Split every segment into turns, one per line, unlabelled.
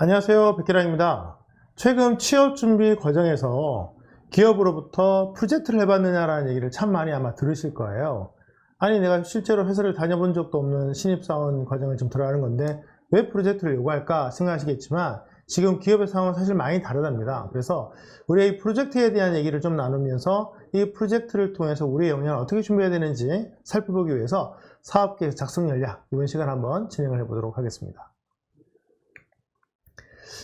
안녕하세요. 백기랑입니다. 최근 취업 준비 과정에서 기업으로부터 프로젝트를 해봤느냐라는 얘기를 참 많이 아마 들으실 거예요. 아니, 내가 실제로 회사를 다녀본 적도 없는 신입사원 과정을 좀 들어가는 건데 왜 프로젝트를 요구할까 생각하시겠지만 지금 기업의 상황은 사실 많이 다르답니다. 그래서 우리의 이 프로젝트에 대한 얘기를 좀 나누면서 이 프로젝트를 통해서 우리의 역량을 어떻게 준비해야 되는지 살펴보기 위해서 사업계획 작성 전략 이번 시간 한번 진행을 해보도록 하겠습니다.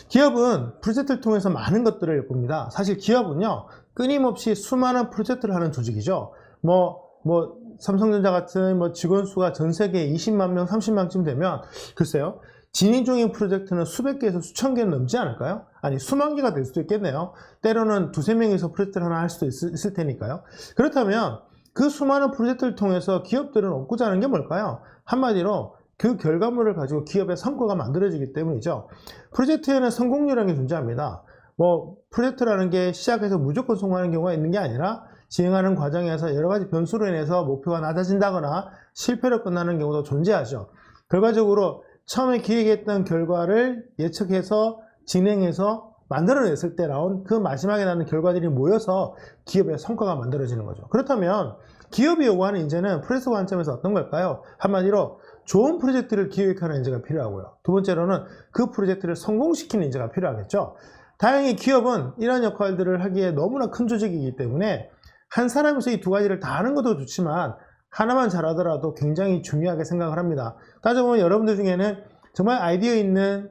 기업은 프로젝트를 통해서 많은 것들을 봅니다. 사실 기업은요, 끊임없이 수많은 프로젝트를 하는 조직이죠. 뭐, 뭐, 삼성전자 같은 뭐 직원 수가 전 세계에 20만 명, 30만쯤 되면, 글쎄요, 진행 중인 프로젝트는 수백 개에서 수천 개는 넘지 않을까요? 아니, 수만 개가 될 수도 있겠네요. 때로는 두세 명이서 프로젝트를 하나 할 수도 있, 있을 테니까요. 그렇다면, 그 수많은 프로젝트를 통해서 기업들은 얻고자 하는 게 뭘까요? 한마디로 그 결과물을 가지고 기업의 성과가 만들어지기 때문이죠. 프로젝트에는 성공률이라는 게 존재합니다. 뭐 프로젝트라는 게 시작해서 무조건 성공하는 경우가 있는 게 아니라 진행하는 과정에서 여러 가지 변수로 인해서 목표가 낮아진다거나 실패로 끝나는 경우도 존재하죠. 결과적으로 처음에 기획했던 결과를 예측해서 진행해서 만들어냈을 때 나온 그 마지막에 나는 결과들이 모여서 기업의 성과가 만들어지는 거죠. 그렇다면 기업이 요구하는 인재는 프로젝트 관점에서 어떤 걸까요? 한마디로 좋은 프로젝트를 기획하는 인재가 필요하고요. 두 번째로는 그 프로젝트를 성공시키는 인재가 필요하겠죠. 다행히 기업은 이런 역할들을 하기에 너무나 큰 조직이기 때문에 한 사람에서 이 두 가지를 다 하는 것도 좋지만 하나만 잘하더라도 굉장히 중요하게 생각을 합니다. 따져보면 여러분들 중에는 정말 아이디어 있는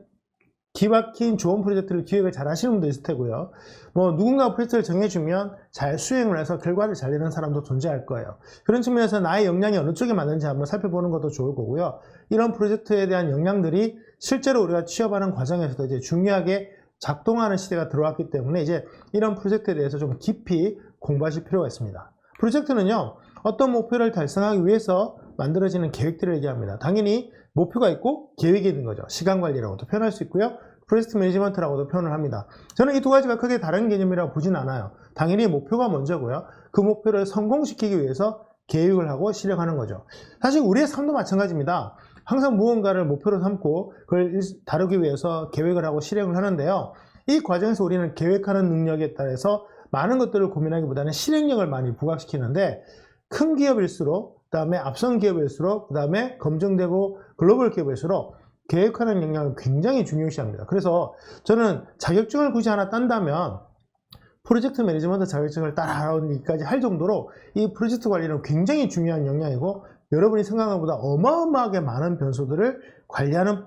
기박힌 좋은 프로젝트를 기획을 잘 하시는 분도 있을 테고요. 뭐 누군가 프로젝트를 정해주면 잘 수행을 해서 결과를 잘 내는 사람도 존재할 거예요. 그런 측면에서 나의 역량이 어느 쪽에 맞는지 한번 살펴보는 것도 좋을 거고요. 이런 프로젝트에 대한 역량들이 실제로 우리가 취업하는 과정에서도 이제 중요하게 작동하는 시대가 들어왔기 때문에 이제 이런 프로젝트에 대해서 좀 깊이 공부하실 필요가 있습니다. 프로젝트는요, 어떤 목표를 달성하기 위해서 만들어지는 계획들을 얘기합니다. 당연히 목표가 있고 계획이 있는 거죠. 시간 관리라고도 표현할 수 있고요. 프로젝트 매니지먼트라고도 표현을 합니다. 저는 이 두 가지가 크게 다른 개념이라고 보진 않아요. 당연히 목표가 먼저고요. 그 목표를 성공시키기 위해서 계획을 하고 실행하는 거죠. 사실 우리의 삶도 마찬가지입니다. 항상 무언가를 목표로 삼고 그걸 다루기 위해서 계획을 하고 실행을 하는데요. 이 과정에서 우리는 계획하는 능력에 따라서 많은 것들을 고민하기보다는 실행력을 많이 부각시키는데 큰 기업일수록 그 다음에 앞선 기업일수록 그 다음에 검증되고 글로벌 기업일수록 계획하는 역량을 굉장히 중요시합니다. 그래서 저는 자격증을 굳이 하나 딴다면 프로젝트 매니지먼트 자격증을 따라하기까지 할 정도로 이 프로젝트 관리는 굉장히 중요한 역량이고 여러분이 생각한 것보다 어마어마하게 많은 변수들을 관리하는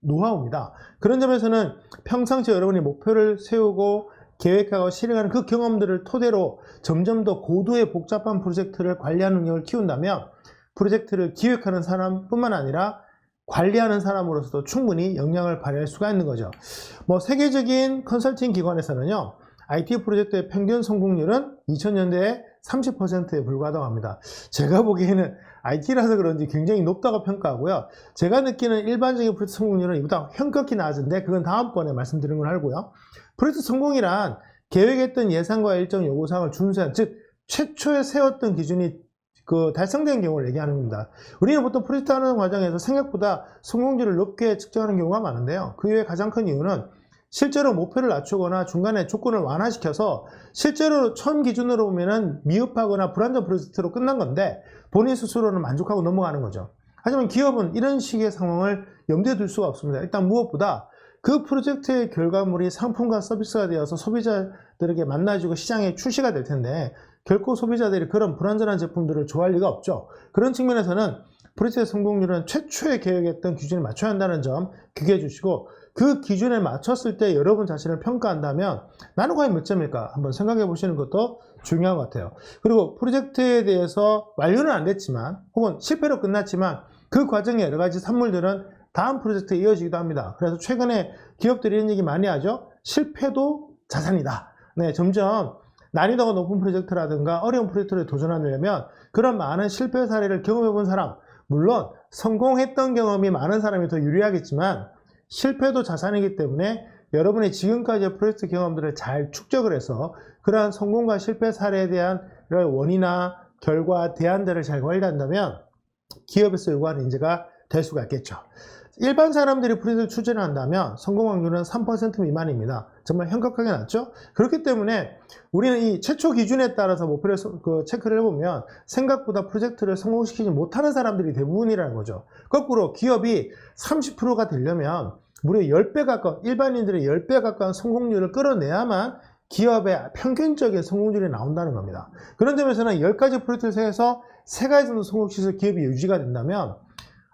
노하우입니다. 그런 점에서는 평상시 여러분이 목표를 세우고 계획하고 실행하는 그 경험들을 토대로 점점 더 고도의 복잡한 프로젝트를 관리하는 능력을 키운다면 프로젝트를 기획하는 사람뿐만 아니라 관리하는 사람으로서도 충분히 역량을 발휘할 수가 있는 거죠. 뭐 세계적인 컨설팅 기관에서는요. IT 프로젝트의 평균 성공률은 2000년대에 30%에 불과하다고 합니다. 제가 보기에는 IT라서 그런지 굉장히 높다고 평가하고요. 제가 느끼는 일반적인 프로젝트 성공률은 이보다 현격히 낮은데 그건 다음번에 말씀드리는 걸 알고요. 프로젝트 성공이란 계획했던 예상과 일정 요구사항을 준수한 즉 최초에 세웠던 기준이 그 달성된 경우를 얘기하는 겁니다. 우리는 보통 프로젝트 하는 과정에서 생각보다 성공률을 높게 측정하는 경우가 많은데요. 그 이유의 가장 큰 이유는 실제로 목표를 낮추거나 중간에 조건을 완화시켜서 실제로 처음 기준으로 보면은 미흡하거나 불안전 프로젝트로 끝난 건데 본인 스스로는 만족하고 넘어가는 거죠. 하지만 기업은 이런 식의 상황을 염두에 둘 수가 없습니다. 일단 무엇보다 그 프로젝트의 결과물이 상품과 서비스가 되어서 소비자들에게 만나지고 시장에 출시가 될 텐데 결코 소비자들이 그런 불안전한 제품들을 좋아할 리가 없죠. 그런 측면에서는 프로젝트의 성공률은 최초에 계획했던 기준에 맞춰야 한다는 점 기억해 주시고 그 기준에 맞췄을 때 여러분 자신을 평가한다면 나는 과연 몇 점일까 한번 생각해 보시는 것도 중요한 것 같아요. 그리고 프로젝트에 대해서 완료는 안 됐지만 혹은 실패로 끝났지만 그 과정의 여러 가지 산물들은 다음 프로젝트에 이어지기도 합니다. 그래서 최근에 기업들이 이런 얘기 많이 하죠. 실패도 자산이다. 네, 점점 난이도가 높은 프로젝트라든가 어려운 프로젝트를 도전하려면 그런 많은 실패 사례를 경험해 본 사람, 물론 성공했던 경험이 많은 사람이 더 유리하겠지만 실패도 자산이기 때문에 여러분이 지금까지의 프로젝트 경험들을 잘 축적을 해서 그러한 성공과 실패 사례에 대한 원인이나 결과, 대안들을 잘 관리한다면 기업에서 요구하는 인재가 될 수가 있겠죠. 일반 사람들이 프로젝트를 추진을 한다면 성공 확률은 3% 미만입니다. 정말 현격하게 낮죠? 그렇기 때문에 우리는 이 최초 기준에 따라서 목표를 서- 그 체크를 해보면 생각보다 프로젝트를 성공시키지 못하는 사람들이 대부분이라는 거죠. 거꾸로 기업이 30%가 되려면 무려 10배 가까운, 일반인들의 10배 가까운 성공률을 끌어내야만 기업의 평균적인 성공률이 나온다는 겁니다. 그런 점에서는 10가지 프로젝트를 해서 3가지 정도 성공시켜서 기업이 유지가 된다면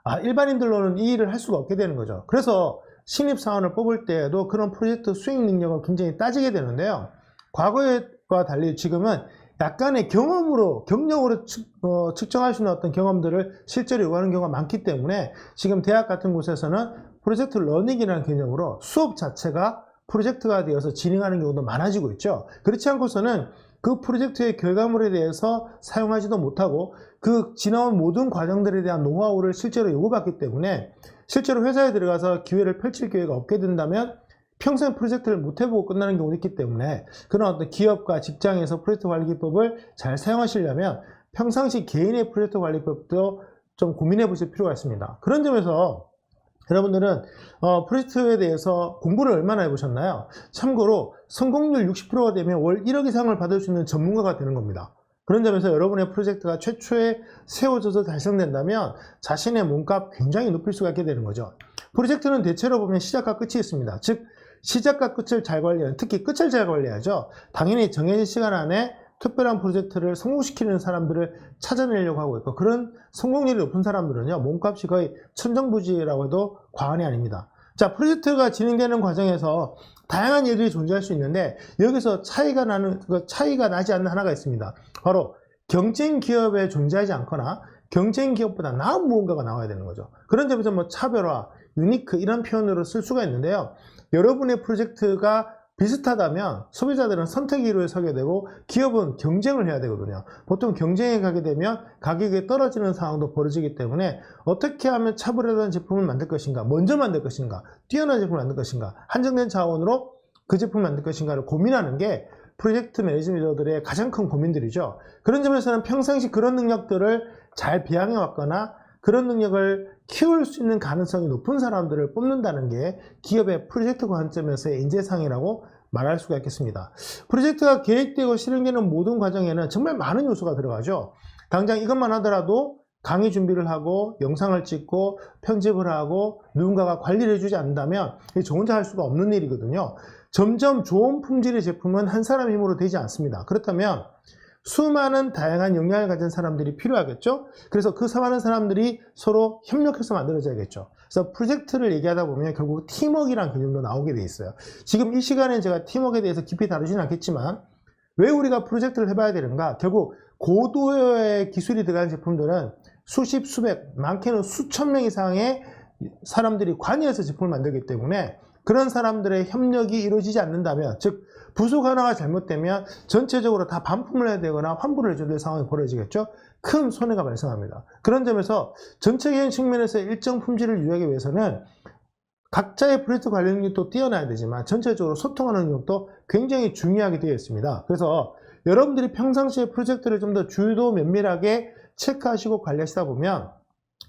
아, 일반인들로는 이 일을 할 수가 없게 되는 거죠. 그래서 신입사원을 뽑을 때에도 그런 프로젝트 수행 능력을 굉장히 따지게 되는데요. 과거와 달리 지금은 약간의 경험으로, 경력으로 측, 어, 측정할 수 있는 어떤 경험들을 실제로 요구하는 경우가 많기 때문에 지금 대학 같은 곳에서는 프로젝트 러닝이라는 개념으로 수업 자체가 프로젝트가 되어서 진행하는 경우도 많아지고 있죠. 그렇지 않고서는 그 프로젝트의 결과물에 대해서 사용하지도 못하고 그 지나온 모든 과정들에 대한 노하우를 실제로 요구받기 때문에 실제로 회사에 들어가서 기회를 펼칠 기회가 없게 된다면 평생 프로젝트를 못 해보고 끝나는 경우도 있기 때문에 그런 어떤 기업과 직장에서 프로젝트 관리법을 잘 사용하시려면 평상시 개인의 프로젝트 관리법도 좀 고민해 보실 필요가 있습니다. 그런 점에서 여러분들은 어, 프로젝트에 대해서 공부를 얼마나 해보셨나요? 참고로 성공률 60%가 되면 월 1억 이상을 받을 수 있는 전문가가 되는 겁니다. 그런 점에서 여러분의 프로젝트가 최초에 세워져서 달성된다면 자신의 몸값 굉장히 높일 수가 있게 되는 거죠. 프로젝트는 대체로 보면 시작과 끝이 있습니다. 즉, 시작과 끝을 잘 관리하는, 특히 끝을 잘 관리하죠. 당연히 정해진 시간 안에 특별한 프로젝트를 성공시키는 사람들을 찾아내려고 하고 있고, 그런 성공률이 높은 사람들은요, 몸값이 거의 천정부지라고 해도 과언이 아닙니다. 자, 프로젝트가 진행되는 과정에서 다양한 일들이 존재할 수 있는데, 여기서 차이가 나는, 그 차이가 나지 않는 하나가 있습니다. 바로 경쟁 기업에 존재하지 않거나, 경쟁 기업보다 나은 무언가가 나와야 되는 거죠. 그런 점에서 뭐 차별화, 유니크 이런 표현으로 쓸 수가 있는데요. 여러분의 프로젝트가 비슷하다면 소비자들은 선택 1호에 서게 되고 기업은 경쟁을 해야 되거든요. 보통 경쟁에 가게 되면 가격이 떨어지는 상황도 벌어지기 때문에 어떻게 하면 차별화된 제품을 만들 것인가, 먼저 만들 것인가, 뛰어난 제품을 만들 것인가, 한정된 자원으로 그 제품을 만들 것인가를 고민하는 게 프로젝트 매니저들의 가장 큰 고민들이죠. 그런 점에서는 평상시 그런 능력들을 잘 비양해 왔거나 그런 능력을 키울 수 있는 가능성이 높은 사람들을 뽑는다는 게 기업의 프로젝트 관점에서의 인재상이라고 말할 수가 있겠습니다. 프로젝트가 계획되고 실행되는 모든 과정에는 정말 많은 요소가 들어가죠. 당장 이것만 하더라도 강의 준비를 하고 영상을 찍고 편집을 하고 누군가가 관리를 해주지 않는다면 저 혼자 할 수가 없는 일이거든요. 점점 좋은 품질의 제품은 한 사람의 힘으로 되지 않습니다. 그렇다면 수많은 다양한 역량을 가진 사람들이 필요하겠죠. 그래서 그 수많은 사람들이 서로 협력해서 만들어져야겠죠. 그래서 프로젝트를 얘기하다 보면 결국 팀워크라는 개념도 나오게 돼 있어요. 지금 이 시간에 제가 팀워크에 대해서 깊이 다루지는 않겠지만 왜 우리가 프로젝트를 해봐야 되는가? 결국 고도의 기술이 들어간 제품들은 수십, 수백, 많게는 수천 명 이상의 사람들이 관여해서 제품을 만들기 때문에 그런 사람들의 협력이 이루어지지 않는다면, 즉, 부속 하나가 잘못되면 전체적으로 다 반품을 해야 되거나 환불을 해줘야 될 상황이 벌어지겠죠? 큰 손해가 발생합니다. 그런 점에서 전체적인 측면에서 일정 품질을 유지하기 위해서는 각자의 프로젝트 관리 능력도 뛰어나야 되지만 전체적으로 소통하는 능력도 굉장히 중요하게 되어 있습니다. 그래서 여러분들이 평상시에 프로젝트를 좀 더 주도 면밀하게 체크하시고 관리하시다 보면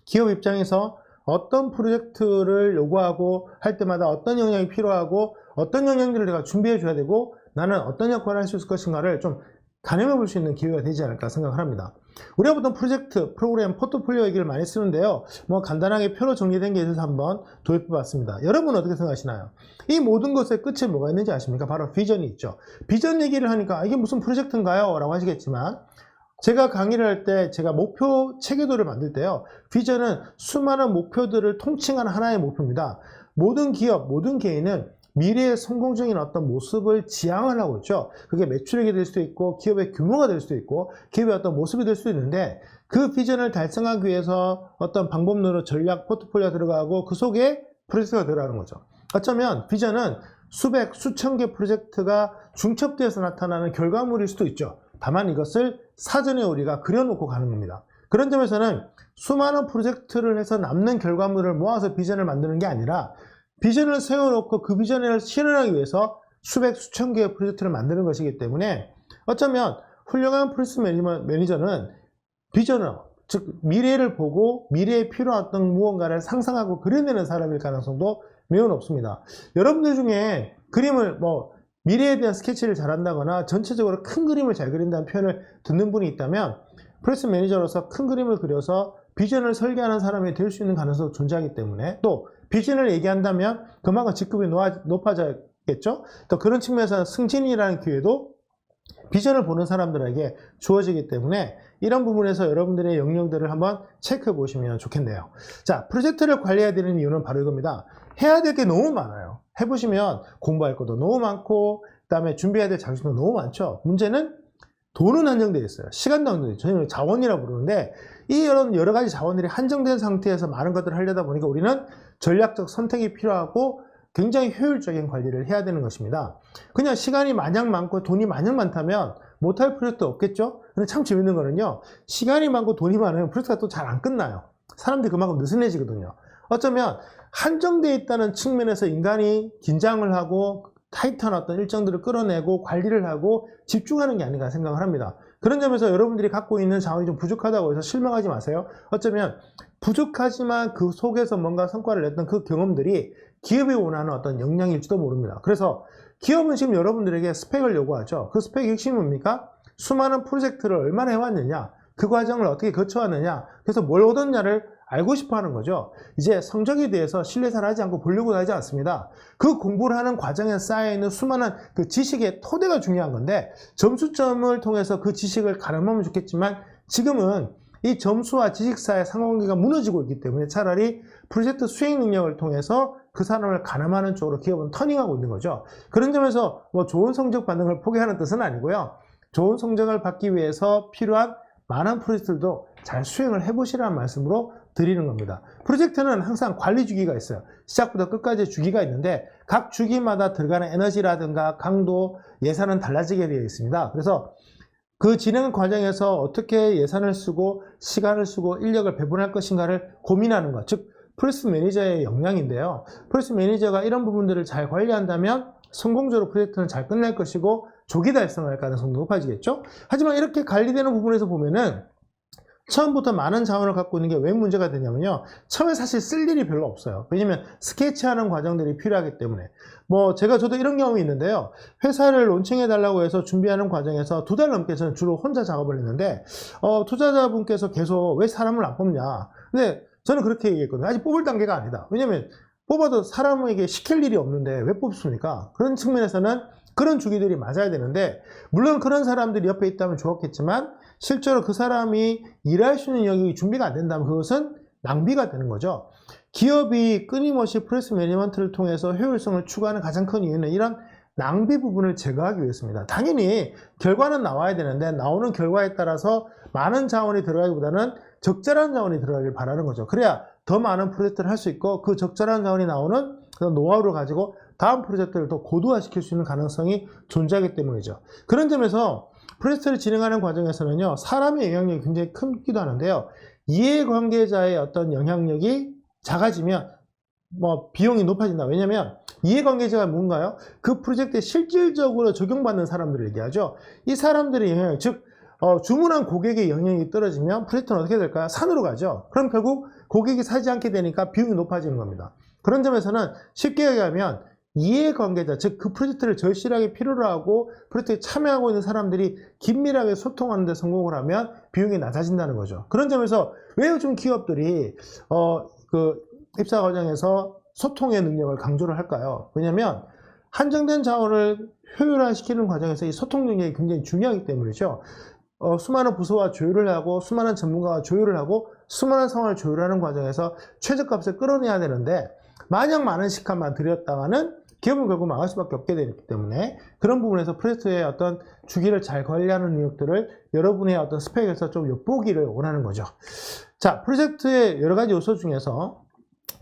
기업 입장에서 어떤 프로젝트를 요구하고 할 때마다 어떤 역량이 필요하고 어떤 역량들을 내가 준비해 줘야 되고 나는 어떤 역할을 할 수 있을 것인가를 좀 가늠해 볼 수 있는 기회가 되지 않을까 생각을 합니다. 우리가 보통 프로젝트, 프로그램, 포트폴리오 얘기를 많이 쓰는데요. 뭐 간단하게 표로 정리된 게 있어서 한번 도입해 봤습니다. 여러분은 어떻게 생각하시나요? 이 모든 것의 끝에 뭐가 있는지 아십니까? 바로 비전이 있죠. 비전 얘기를 하니까 아, 이게 무슨 프로젝트인가요? 라고 하시겠지만 제가 강의를 할 때 제가 목표 체계도를 만들 때요. 비전은 수많은 목표들을 통칭하는 하나의 목표입니다. 모든 기업, 모든 개인은 미래의 성공적인 어떤 모습을 지향을 하고 있죠. 그게 매출액이 될 수도 있고, 기업의 규모가 될 수도 있고, 기업의 어떤 모습이 될 수도 있는데, 그 비전을 달성하기 위해서 어떤 방법론으로 전략, 포트폴리오가 들어가고, 그 속에 프로젝트가 들어가는 거죠. 어쩌면 비전은 수백, 수천 개 프로젝트가 중첩되어서 나타나는 결과물일 수도 있죠. 다만 이것을 사전에 우리가 그려놓고 가는 겁니다. 그런 점에서는 수많은 프로젝트를 해서 남는 결과물을 모아서 비전을 만드는 게 아니라 비전을 세워놓고 그 비전을 실현하기 위해서 수백, 수천 개의 프로젝트를 만드는 것이기 때문에 어쩌면 훌륭한 프로젝트 매니저- 매니저는 비전을 즉 미래를 보고 미래에 어떤 무언가를 상상하고 그려내는 사람일 가능성도 매우 높습니다. 여러분들 중에 그림을 뭐 미래에 대한 스케치를 잘한다거나 전체적으로 큰 그림을 잘 그린다는 표현을 듣는 분이 있다면 프레스 매니저로서 큰 그림을 그려서 비전을 설계하는 사람이 될 수 있는 가능성도 존재하기 때문에 또 비전을 얘기한다면 그만큼 직급이 높아져겠죠. 또 그런 측면에서 승진이라는 기회도 비전을 보는 사람들에게 주어지기 때문에 이런 부분에서 여러분들의 영역들을 한번 체크해 보시면 좋겠네요. 자, 프로젝트를 관리해야 되는 이유는 바로 이겁니다. 해야 될 게 너무 많아요. 해보시면 공부할 것도 너무 많고, 그 다음에 준비해야 될 장소도 너무 많죠. 문제는 돈은 한정되어 있어요. 시간도 한정되어 있어요. 저희는 자원이라고 부르는데, 이 이런 여러 가지 자원들이 한정된 상태에서 많은 것들을 하려다 보니까 우리는 전략적 선택이 필요하고 굉장히 효율적인 관리를 해야 되는 것입니다. 그냥 시간이 마냥 많고 돈이 마냥 많다면 못할 프로젝트 없겠죠? 근데 참 재밌는 거는요, 시간이 많고 돈이 많으면 프로젝트가 또 잘 안 끝나요. 사람들이 그만큼 느슨해지거든요. 어쩌면 한정되어 있다는 측면에서 인간이 긴장을 하고 타이트한 어떤 일정들을 끌어내고 관리를 하고 집중하는 게 아닌가 생각을 합니다. 그런 점에서 여러분들이 갖고 있는 자원이 좀 부족하다고 해서 실망하지 마세요. 어쩌면 부족하지만 그 속에서 뭔가 성과를 냈던 그 경험들이 기업이 원하는 어떤 역량일지도 모릅니다. 그래서 기업은 지금 여러분들에게 스펙을 요구하죠. 그 스펙의 핵심이 뭡니까? 수많은 프로젝트를 얼마나 해왔느냐, 그 과정을 어떻게 거쳐왔느냐, 그래서 뭘 얻었냐를 알고 싶어 하는 거죠. 이제 성적에 대해서 신뢰를 하지 않고 보려고 하지 않습니다. 그 공부를 하는 과정에 쌓여있는 수많은 그 지식의 토대가 중요한 건데, 점수점을 통해서 그 지식을 가늠하면 좋겠지만, 지금은 이 점수와 지식사의 상관관계가 무너지고 있기 때문에 차라리 프로젝트 수행 능력을 통해서 그 사람을 가늠하는 쪽으로 기업은 터닝하고 있는 거죠. 그런 점에서 뭐 좋은 성적 받는 걸 포기하는 뜻은 아니고요. 좋은 성적을 받기 위해서 필요한 많은 프로젝트들도 잘 수행을 해보시라는 말씀으로 드리는 겁니다. 프로젝트는 항상 관리 주기가 있어요. 시작부터 끝까지 주기가 있는데 각 주기마다 들어가는 에너지라든가 강도, 예산은 달라지게 되어 있습니다. 그래서 그 진행 과정에서 어떻게 예산을 쓰고 시간을 쓰고 인력을 배분할 것인가를 고민하는 것, 즉 프로젝트 매니저의 역량인데요. 프로젝트 매니저가 이런 부분들을 잘 관리한다면 성공적으로 프로젝트는 잘 끝날 것이고 조기 달성할 가능성도 높아지겠죠. 하지만 이렇게 관리되는 부분에서 보면은 처음부터 많은 자원을 갖고 있는 게 왜 문제가 되냐면요. 처음에 사실 쓸 일이 별로 없어요. 왜냐면 스케치하는 과정들이 필요하기 때문에. 뭐 제가 저도 이런 경험이 있는데요. 회사를 론칭해 달라고 해서 준비하는 과정에서 두 달 넘게 저는 주로 혼자 작업을 했는데 어, 투자자분께서 계속 왜 사람을 안 뽑냐. 근데 저는 그렇게 얘기했거든요. 아직 뽑을 단계가 아니다. 왜냐면 뽑아도 사람에게 시킬 일이 없는데 왜 뽑습니까? 그런 측면에서는 그런 주기들이 맞아야 되는데 물론 그런 사람들이 옆에 있다면 좋았겠지만 실제로 그 사람이 일할 수 있는 영역이 준비가 안 된다면 그것은 낭비가 되는 거죠. 기업이 끊임없이 프레스 매니지먼트를 통해서 효율성을 추구하는 가장 큰 이유는 이런 낭비 부분을 제거하기 위해서입니다. 당연히 결과는 나와야 되는데 나오는 결과에 따라서 많은 자원이 들어가기보다는 적절한 자원이 들어가길 바라는 거죠. 그래야 더 많은 프로젝트를 할 수 있고 그 적절한 자원이 나오는 그런 노하우를 가지고 다음 프로젝트를 더 고도화시킬 수 있는 가능성이 존재하기 때문이죠. 그런 점에서 프로젝트를 진행하는 과정에서는요, 사람의 영향력이 굉장히 크기도 하는데요. 이해관계자의 어떤 영향력이 작아지면 뭐 비용이 높아진다. 왜냐면 이해관계자가 뭔가요? 그 프로젝트에 실질적으로 적용받는 사람들을 얘기하죠. 이 사람들의 영향력, 즉 어, 주문한 고객의 영향이 떨어지면 프로젝트는 어떻게 될까요? 산으로 가죠. 그럼 결국 고객이 사지 않게 되니까 비용이 높아지는 겁니다. 그런 점에서는 쉽게 얘기하면 이해관계자, 즉 그 프로젝트를 절실하게 필요로 하고 프로젝트에 참여하고 있는 사람들이 긴밀하게 소통하는 데 성공을 하면 비용이 낮아진다는 거죠. 그런 점에서 왜 요즘 기업들이 어, 그 입사 과정에서 소통의 능력을 강조를 할까요? 왜냐하면 한정된 자원을 효율화시키는 과정에서 이 소통 능력이 굉장히 중요하기 때문이죠. 어, 수많은 부서와 조율을 하고 수많은 전문가와 조율을 하고 수많은 상황을 조율하는 과정에서 최저값을 끌어내야 되는데 마냥 많은 시간만 들였다가는 기업은 결국 망할 수밖에 없게 되기 때문에 그런 부분에서 프로젝트의 어떤 주기를 잘 관리하는 능력들을 여러분의 어떤 스펙에서 좀 엿보기를 원하는 거죠. 자, 프로젝트의 여러 가지 요소 중에서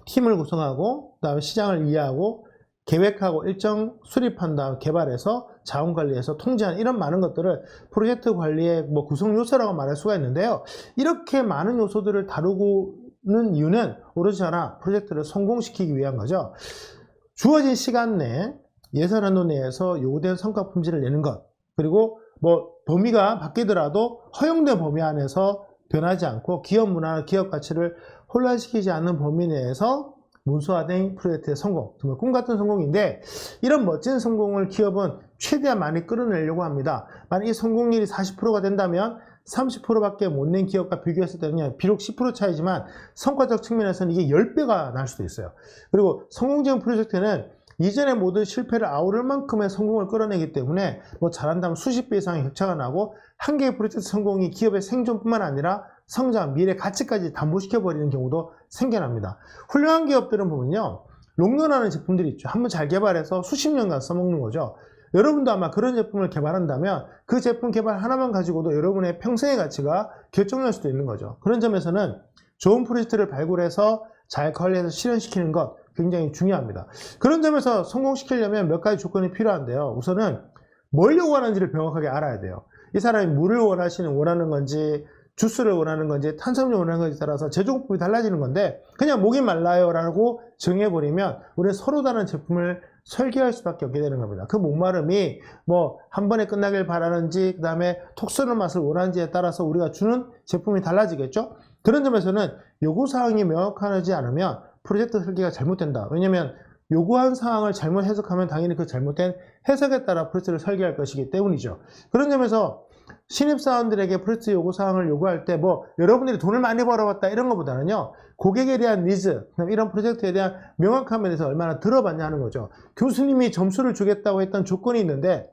팀을 구성하고 그다음에 시장을 이해하고 계획하고 일정 수립한 다음 개발해서 자원 관리해서 통제하는 이런 많은 것들을 프로젝트 관리의 뭐 구성 요소라고 말할 수가 있는데요. 이렇게 많은 요소들을 다루고는 이유는 오로지 하나 프로젝트를 성공시키기 위한 거죠. 주어진 시간 내 예산 한도 내에서 요구된 성과 품질을 내는 것 그리고 뭐 범위가 바뀌더라도 허용된 범위 안에서 변하지 않고 기업 문화나 기업 가치를 혼란시키지 않는 범위 내에서 문서화된 프로젝트의 성공, 정말 꿈 같은 성공인데 이런 멋진 성공을 기업은 최대한 많이 끌어내려고 합니다. 만약 이 성공률이 40%가 된다면 30%밖에 못 낸 기업과 비교했을 때는 비록 10% 차이지만 성과적 측면에서는 이게 10배가 날 수도 있어요. 그리고 성공적인 프로젝트는 이전의 모든 실패를 아우를 만큼의 성공을 끌어내기 때문에 뭐 잘한다면 수십 배 이상의 격차가 나고 한 개의 프로젝트 성공이 기업의 생존뿐만 아니라 성장, 미래 가치까지 담보시켜버리는 경우도 생겨납니다. 훌륭한 기업들은 보면요. 롱런하는 제품들이 있죠. 한번 잘 개발해서 수십 년간 써먹는 거죠. 여러분도 아마 그런 제품을 개발한다면 그 제품 개발 하나만 가지고도 여러분의 평생의 가치가 결정날 수도 있는 거죠. 그런 점에서는 좋은 프로젝트를 발굴해서 잘 관리해서 실현시키는 것 굉장히 중요합니다. 그런 점에서 성공시키려면 몇 가지 조건이 필요한데요. 우선은 뭘 요구하는지를 명확하게 알아야 돼요. 이 사람이 물을 원하시는 원하는 건지 주스를 원하는 건지 탄수화물을 원하는 건지 따라서 제조법이 달라지는 건데 그냥 목이 말라요 라고 정해버리면 우리는 서로 다른 제품을 설계할 수밖에 없게 되는 겁니다. 그 목마름이 뭐 한 번에 끝나길 바라는지 그 다음에 톡 쏘는 맛을 원하는지에 따라서 우리가 주는 제품이 달라지겠죠. 그런 점에서는 요구사항이 명확하지 않으면 프로젝트 설계가 잘못된다. 왜냐면 요구한 사항을 잘못 해석하면 당연히 그 잘못된 해석에 따라 프로젝트를 설계할 것이기 때문이죠. 그런 점에서 신입사원들에게 프로젝트 요구사항을 요구할 때 뭐 여러분들이 돈을 많이 벌어왔다 이런 것보다는요 고객에 대한 니즈 이런 프로젝트에 대한 명확한 면에서 얼마나 들어봤냐 하는 거죠. 교수님이 점수를 주겠다고 했던 조건이 있는데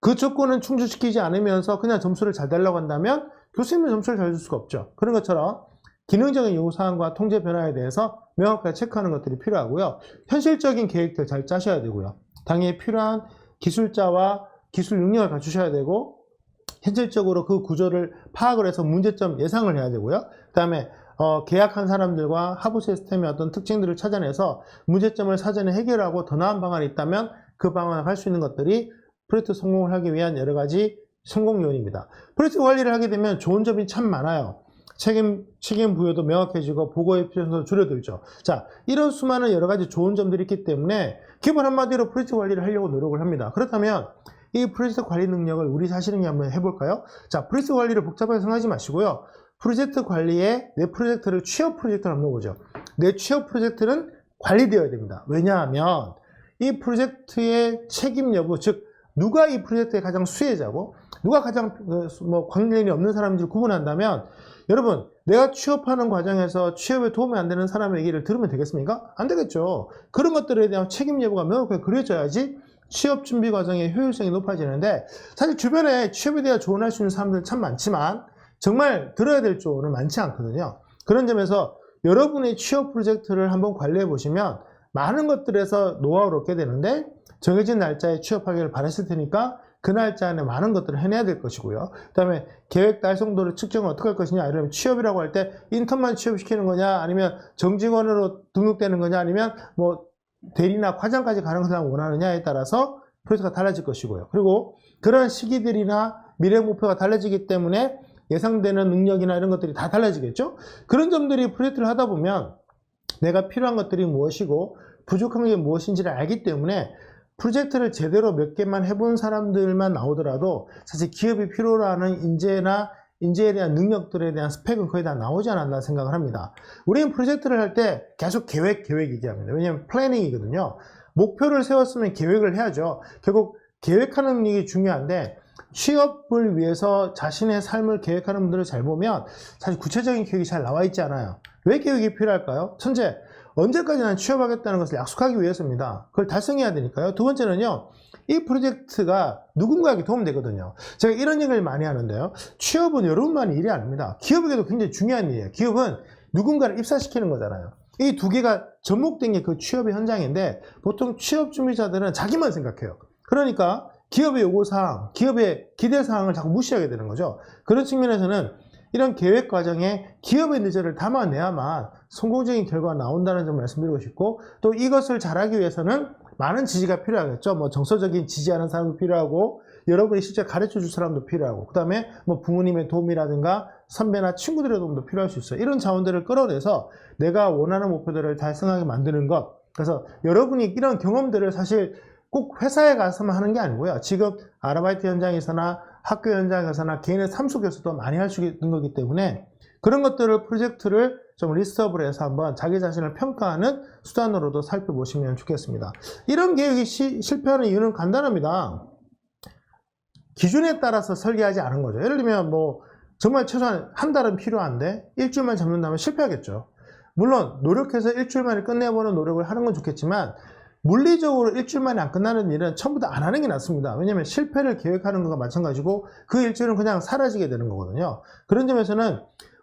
그 조건은 충족시키지 않으면서 그냥 점수를 잘 달라고 한다면 교수님은 점수를 잘 줄 수가 없죠. 그런 것처럼 기능적인 요구사항과 통제 변화에 대해서 명확하게 체크하는 것들이 필요하고요. 현실적인 계획들 잘 짜셔야 되고요. 당연히 필요한 기술자와 기술 능력을 갖추셔야 되고 현실적으로 그 구조를 파악을 해서 문제점 예상을 해야 되고요. 그 다음에 어, 계약한 사람들과 하부 시스템의 어떤 특징들을 찾아내서 문제점을 사전에 해결하고 더 나은 방안이 있다면 그 방안을 할 수 있는 것들이 프로젝트 성공을 하기 위한 여러 가지 성공 요인입니다. 프로젝트 관리를 하게 되면 좋은 점이 참 많아요. 책임, 책임 부여도 명확해지고 보고의 필요성도 줄여들죠. 자, 이런 수많은 여러 가지 좋은 점들이 있기 때문에 기본 한마디로 프로젝트 관리를 하려고 노력을 합니다. 그렇다면 이 프로젝트 관리 능력을 우리 자신에게 한번 해볼까요? 자, 프로젝트 관리를 복잡하게 생각하지 마시고요. 프로젝트 관리에 내 프로젝트를 취업 프로젝트를 한번 보죠. 내 취업 프로젝트는 관리되어야 됩니다. 왜냐하면 이 프로젝트의 책임 여부, 즉 누가 이 프로젝트의 가장 수혜자고 누가 가장 어, 뭐 관련이 없는 사람인지 구분한다면 여러분 내가 취업하는 과정에서 취업에 도움이 안 되는 사람의 얘기를 들으면 되겠습니까? 안 되겠죠. 그런 것들에 대한 책임 여부가 명확하게 그려져야지 취업 준비 과정의 효율성이 높아지는데 사실 주변에 취업에 대해 조언할 수 있는 사람들 참 많지만 정말 들어야 될 조언은 많지 않거든요. 그런 점에서 여러분의 취업 프로젝트를 한번 관리해 보시면 많은 것들에서 노하우를 얻게 되는데 정해진 날짜에 취업하기를 바랬을 테니까 그 날짜 안에 많은 것들을 해내야 될 것이고요. 그 다음에 계획 달성도를 측정을 어떻게 할 것이냐. 이러면 취업이라고 할 때 인턴만 취업시키는 거냐, 아니면 정직원으로 등록되는 거냐, 아니면 뭐 대리나 과장까지 가는 것을 원하느냐에 따라서 프로젝트가 달라질 것이고요. 그리고 그런 시기들이나 미래 목표가 달라지기 때문에 예상되는 능력이나 이런 것들이 다 달라지겠죠? 그런 점들이 프로젝트를 하다 보면 내가 필요한 것들이 무엇이고 부족한 게 무엇인지를 알기 때문에 프로젝트를 제대로 몇 개만 해본 사람들만 나오더라도 사실 기업이 필요로 하는 인재나 인재에 대한 능력들에 대한 스펙은 거의 다 나오지 않았나 생각을 합니다. 우리는 프로젝트를 할 때 계속 계획, 계획 얘기합니다. 왜냐하면 플래닝이거든요. 목표를 세웠으면 계획을 해야죠. 결국 계획하는 능력이 중요한데 취업을 위해서 자신의 삶을 계획하는 분들을 잘 보면 사실 구체적인 계획이 잘 나와 있지 않아요. 왜 계획이 필요할까요? 첫째, 언제까지 난 취업하겠다는 것을 약속하기 위해서입니다. 그걸 달성해야 되니까요. 두 번째는요, 이 프로젝트가 누군가에게 도움되거든요. 제가 이런 얘기를 많이 하는데요. 취업은 여러분만의 일이 아닙니다. 기업에게도 굉장히 중요한 일이에요. 기업은 누군가를 입사시키는 거잖아요. 이 두 개가 접목된 게 그 취업의 현장인데 보통 취업 준비자들은 자기만 생각해요. 그러니까 기업의 요구사항, 기업의 기대사항을 자꾸 무시하게 되는 거죠. 그런 측면에서는 이런 계획 과정에 기업의 의지를 담아내야만 성공적인 결과가 나온다는 점을 말씀드리고 싶고 또 이것을 잘하기 위해서는 많은 지지가 필요하겠죠. 뭐 정서적인 지지하는 사람도 필요하고 여러분이 실제 가르쳐 줄 사람도 필요하고 그 다음에 뭐 부모님의 도움이라든가 선배나 친구들의 도움도 필요할 수 있어요. 이런 자원들을 끌어내서 내가 원하는 목표들을 달성하게 만드는 것. 그래서 여러분이 이런 경험들을 사실 꼭 회사에 가서만 하는 게 아니고요. 지금 아르바이트 현장에서나 학교 현장에서나 개인의 삶 속에서도 많이 할 수 있는 거기 때문에 그런 것들을 프로젝트를 좀 리스트업을 해서 한번 자기 자신을 평가하는 수단으로도 살펴보시면 좋겠습니다. 이런 계획이 시- 실패하는 이유는 간단합니다. 기준에 따라서 설계하지 않은 거죠. 예를 들면 뭐 정말 최소한 한 달은 필요한데 일주일만 잡는다면 실패하겠죠. 물론 노력해서 일주일 만에 끝내보는 노력을 하는 건 좋겠지만 물리적으로 일주일 만에 안 끝나는 일은 처음부터 안 하는 게 낫습니다. 왜냐하면 실패를 계획하는 것과 마찬가지고 그 일주일은 그냥 사라지게 되는 거거든요. 그런 점에서는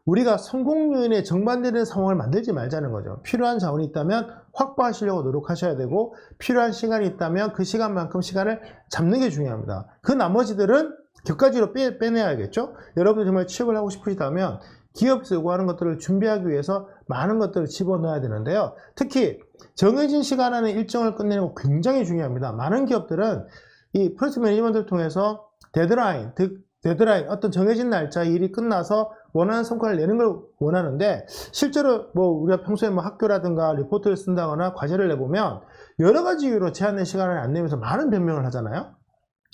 우리가 성공 요인에 정반대되는 상황을 만들지 말자는 거죠. 필요한 자원이 있다면 확보하시려고 노력하셔야 되고 필요한 시간이 있다면 그 시간만큼 시간을 잡는 게 중요합니다. 그 나머지들은 격가지로 빼, 빼내야겠죠. 여러분이 정말 취업을 하고 싶으시다면 기업에서 요구하는 것들을 준비하기 위해서 많은 것들을 집어넣어야 되는데요. 특히 정해진 시간 안에 일정을 끝내는 거 굉장히 중요합니다. 많은 기업들은 이 프로젝트 매니지먼트를 통해서 데드라인, 즉 데드라인, 어떤 정해진 날짜 일이 끝나서 원하는 성과를 내는 걸 원하는데 실제로 뭐 우리가 평소에 뭐 학교라든가 리포트를 쓴다거나 과제를 내보면 여러 가지 이유로 제한된 시간을 안 내면서 많은 변명을 하잖아요.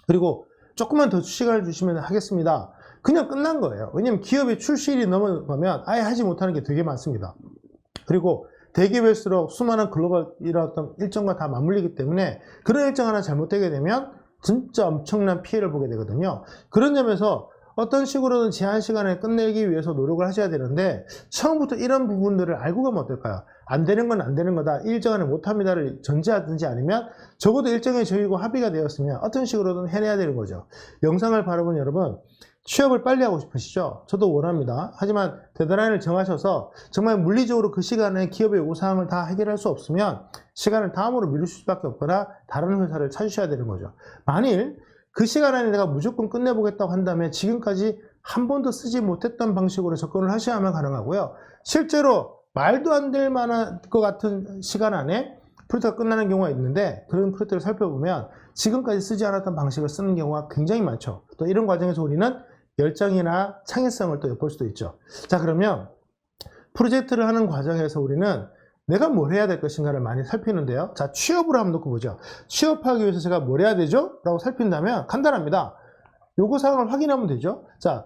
그리고 조금만 더 시간을 주시면 하겠습니다. 그냥 끝난 거예요. 왜냐면 기업의 출시일이 넘어가면 아예 하지 못하는 게 되게 많습니다. 그리고 대기업일수록 수많은 글로벌 이런 어떤 일정과 다 맞물리기 때문에 그런 일정 하나 잘못되게 되면 진짜 엄청난 피해를 보게 되거든요. 그런 점에서 어떤 식으로든 제한 시간에 끝내기 위해서 노력을 하셔야 되는데 처음부터 이런 부분들을 알고 가면 어떨까요? 안 되는 건 안 되는 거다. 일정 안에 못합니다를 전제하든지 아니면 적어도 일정에 저희고 합의가 되었으면 어떤 식으로든 해내야 되는 거죠. 영상을 바라본 여러분 취업을 빨리 하고 싶으시죠? 저도 원합니다. 하지만 데드라인을 정하셔서 정말 물리적으로 그 시간에 기업의 요구사항을 다 해결할 수 없으면 시간을 다음으로 미룰 수밖에 없거나 다른 회사를 찾으셔야 되는 거죠. 만일 그 시간 안에 내가 무조건 끝내보겠다고 한다면 지금까지 한 번도 쓰지 못했던 방식으로 접근을 하셔야만 가능하고요. 실제로 말도 안 될 만한 것 같은 시간 안에 프로젝트가 끝나는 경우가 있는데 그런 프로젝트를 살펴보면 지금까지 쓰지 않았던 방식을 쓰는 경우가 굉장히 많죠. 또 이런 과정에서 우리는 열정이나 창의성을 또 엿볼 수도 있죠. 자, 그러면 프로젝트를 하는 과정에서 우리는 내가 뭘 해야 될 것인가를 많이 살피는데요. 자, 취업을 한번 놓고 보죠. 취업하기 위해서 제가 뭘 해야 되죠? 라고 살핀다면 간단합니다. 요구사항을 확인하면 되죠. 자,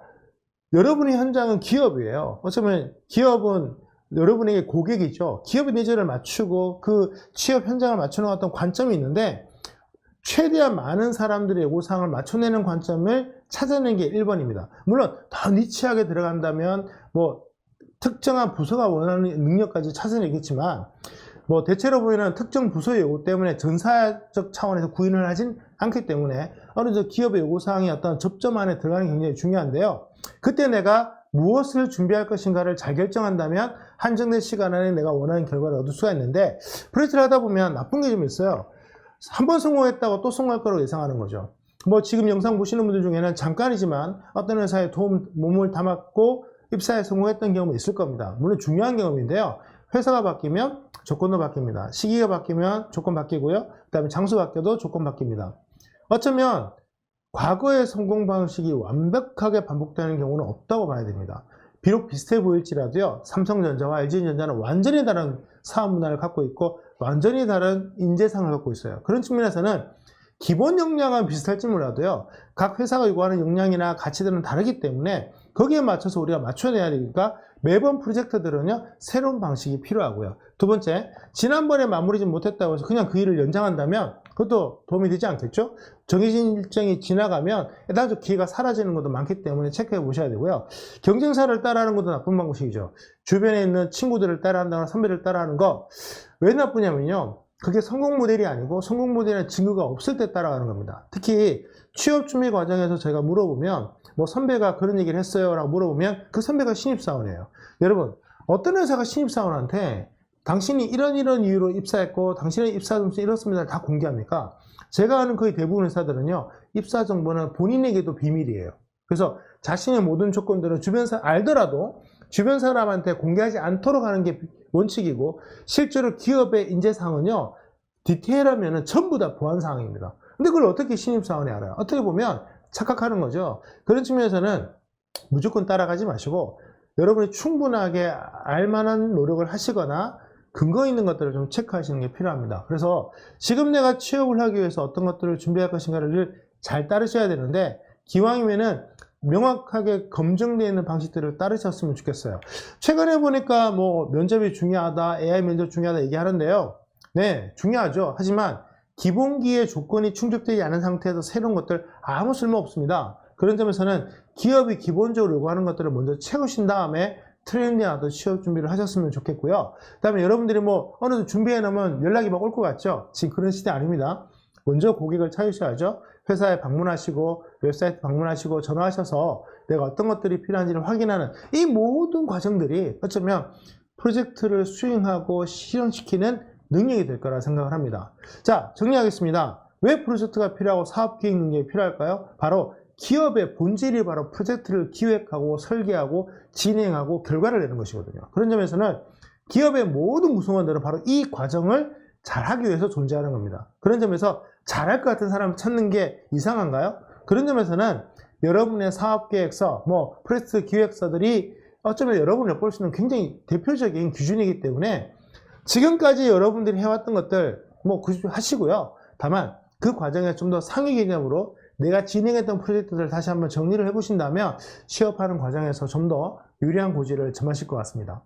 여러분의 현장은 기업이에요. 어쩌면 기업은 여러분에게 고객이죠. 기업의 니즈를 맞추고 그 취업 현장을 맞추는 어떤 관점이 있는데 최대한 많은 사람들의 요구사항을 맞춰내는 관점을 찾아내는 게 1번입니다. 물론 더 니치하게 들어간다면 뭐 특정한 부서가 원하는 능력까지 찾아내겠지만 뭐 대체로 보이는 특정 부서의 요구 때문에 전사적 차원에서 구인을 하진 않기 때문에 어느 정도 기업의 요구사항이 어떤 접점 안에 들어가는 게 굉장히 중요한데요. 그때 내가 무엇을 준비할 것인가를 잘 결정한다면 한정된 시간 안에 내가 원하는 결과를 얻을 수가 있는데 프로젝트를 하다 보면 나쁜 게 좀 있어요. 한 번 성공했다고 또 성공할 거라고 예상하는 거죠. 뭐 지금 영상 보시는 분들 중에는 잠깐이지만 어떤 회사에 도움, 몸을 담았고 입사에 성공했던 경험이 있을 겁니다. 물론 중요한 경험인데요. 회사가 바뀌면 조건도 바뀝니다. 시기가 바뀌면 조건 바뀌고요. 그 다음에 장소 바뀌어도 조건 바뀝니다. 어쩌면 과거의 성공 방식이 완벽하게 반복되는 경우는 없다고 봐야 됩니다. 비록 비슷해 보일지라도요, 삼성전자와 LG전자는 완전히 다른 사업 문화를 갖고 있고, 완전히 다른 인재상을 갖고 있어요. 그런 측면에서는 기본 역량은 비슷할지 몰라도요, 각 회사가 요구하는 역량이나 가치들은 다르기 때문에 거기에 맞춰서 우리가 맞춰내야 되니까 매번 프로젝트들은요, 새로운 방식이 필요하고요. 두 번째, 지난번에 마무리지 못했다고 해서 그냥 그 일을 연장한다면 그것도 도움이 되지 않겠죠? 정해진 일정이 지나가면 나중 기회가 사라지는 것도 많기 때문에 체크해 보셔야 되고요. 경쟁사를 따라하는 것도 나쁜 방식이죠. 주변에 있는 친구들을 따라한다거나 선배를 따라하는 거 왜 나쁘냐면요. 그게 성공 모델이 아니고 성공 모델의 증거가 없을 때 따라가는 겁니다. 특히 취업 준비 과정에서 제가 물어보면 뭐 선배가 그런 얘기를 했어요 라고 물어보면 그 선배가 신입사원이에요. 여러분 어떤 회사가 신입사원한테 당신이 이런 이런 이유로 입사했고 당신의 입사 점수 이렇습니다 다 공개합니까? 제가 아는 거의 대부분 회사들은요 입사 정보는 본인에게도 비밀이에요. 그래서 자신의 모든 조건들은 주변 사 알더라도 주변 사람한테 공개하지 않도록 하는 게 원칙이고 실제로 기업의 인재상은요 디테일하면은 전부 다 보안 사항입니다. 근데 그걸 어떻게 신입사원이 알아요? 어떻게 보면 착각하는 거죠. 그런 측면에서는 무조건 따라가지 마시고 여러분이 충분하게 알만한 노력을 하시거나 근거 있는 것들을 좀 체크하시는 게 필요합니다. 그래서 지금 내가 취업을 하기 위해서 어떤 것들을 준비할 것인가를 잘 따르셔야 되는데 기왕이면은 명확하게 검증되어 있는 방식들을 따르셨으면 좋겠어요. 최근에 보니까 뭐 면접이 중요하다, AI 면접 중요하다 얘기하는데요. 네, 중요하죠. 하지만 기본기의 조건이 충족되지 않은 상태에서 새로운 것들 아무 쓸모 없습니다. 그런 점에서는 기업이 기본적으로 요구하는 것들을 먼저 채우신 다음에 트레이닝하듯 취업 준비를 하셨으면 좋겠고요. 그 다음에 여러분들이 뭐 어느 정도 준비해 놓으면 연락이 막 올 것 같죠? 지금 그런 시대 아닙니다. 먼저 고객을 찾으셔야죠. 회사에 방문하시고 웹사이트 방문하시고 전화하셔서 내가 어떤 것들이 필요한지를 확인하는 이 모든 과정들이 어쩌면 프로젝트를 수행하고 실현시키는 능력이 될 거라 생각을 합니다. 자, 정리하겠습니다. 왜 프로젝트가 필요하고 사업 기획 능력이 필요할까요? 바로 기업의 본질이 바로 프로젝트를 기획하고 설계하고 진행하고 결과를 내는 것이거든요. 그런 점에서는 기업의 모든 구성원들은 바로 이 과정을 잘하기 위해서 존재하는 겁니다. 그런 점에서 잘할 것 같은 사람을 찾는 게 이상한가요? 그런 점에서는 여러분의 사업 계획서, 뭐 프로젝트 기획서들이 어쩌면 여러분을 엿볼 수 있는 굉장히 대표적인 기준이기 때문에 지금까지 여러분들이 해왔던 것들 뭐 하시고요. 다만 그 과정에 좀 더 상위 개념으로 내가 진행했던 프로젝트들 다시 한번 정리를 해보신다면 취업하는 과정에서 좀 더 유리한 고지를 점하실 것 같습니다.